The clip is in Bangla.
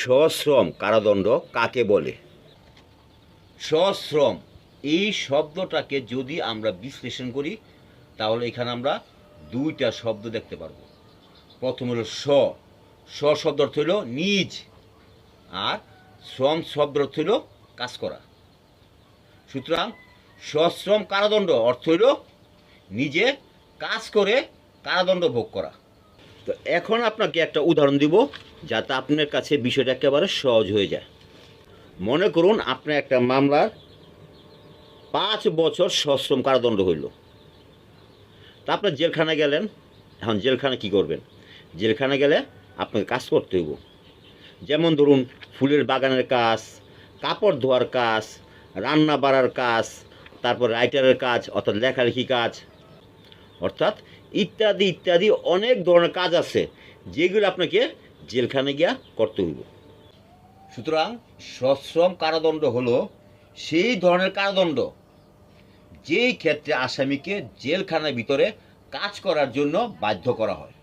সশ্রম, কারাদণ্ড কাকে বলে? সশ্রম, এই শব্দটাকে যদি আমরা বিশ্লেষণ করি, তাহলে এখানে আমরা দুইটা শব্দ দেখতে পারব। প্রথম হলো স স শব্দ অর্থ হলো নিজ, আর শ্রম শব্দ অর্থ হলো কাজ করা। সুতরাং সশ্রম, কারাদণ্ড অর্থ হইল নিজে কাজ করে কারাদণ্ড ভোগ করা। তো এখন আপনাকে একটা উদাহরণ দিব। যাতে আপনার কাছে বিষয়টা একেবারে সহজ হয়ে যায়। মনে করুন আপনার একটা মামলার পাঁচ বছর সশ্রম কারাদণ্ড হইল। তা আপনার জেলখানা গেলেন, এখন জেলখানা কি করবেন? জেলখানা গেলে আপনাকে কাজ করতে হইব। যেমন ধরুন, ফুলের বাগানের কাজ, কাপড় ধোয়ার কাজ, রান্না বাড়ার কাজ, তারপর রাইটারের কাজ, অর্থাৎ লেখালেখি কাজ, অর্থাৎ ইত্যাদি ইত্যাদি অনেক ধরনের কাজ আছে, যেগুলো আপনাকে জেলখানে গিয়া করতে হইব। সুতরাং সশ্রম কারাদণ্ড হলো সেই ধরনের কারাদণ্ড। যেই ক্ষেত্রে আসামিকে জেলখানার ভিতরে কাজ করার জন্য বাধ্য করা হয়।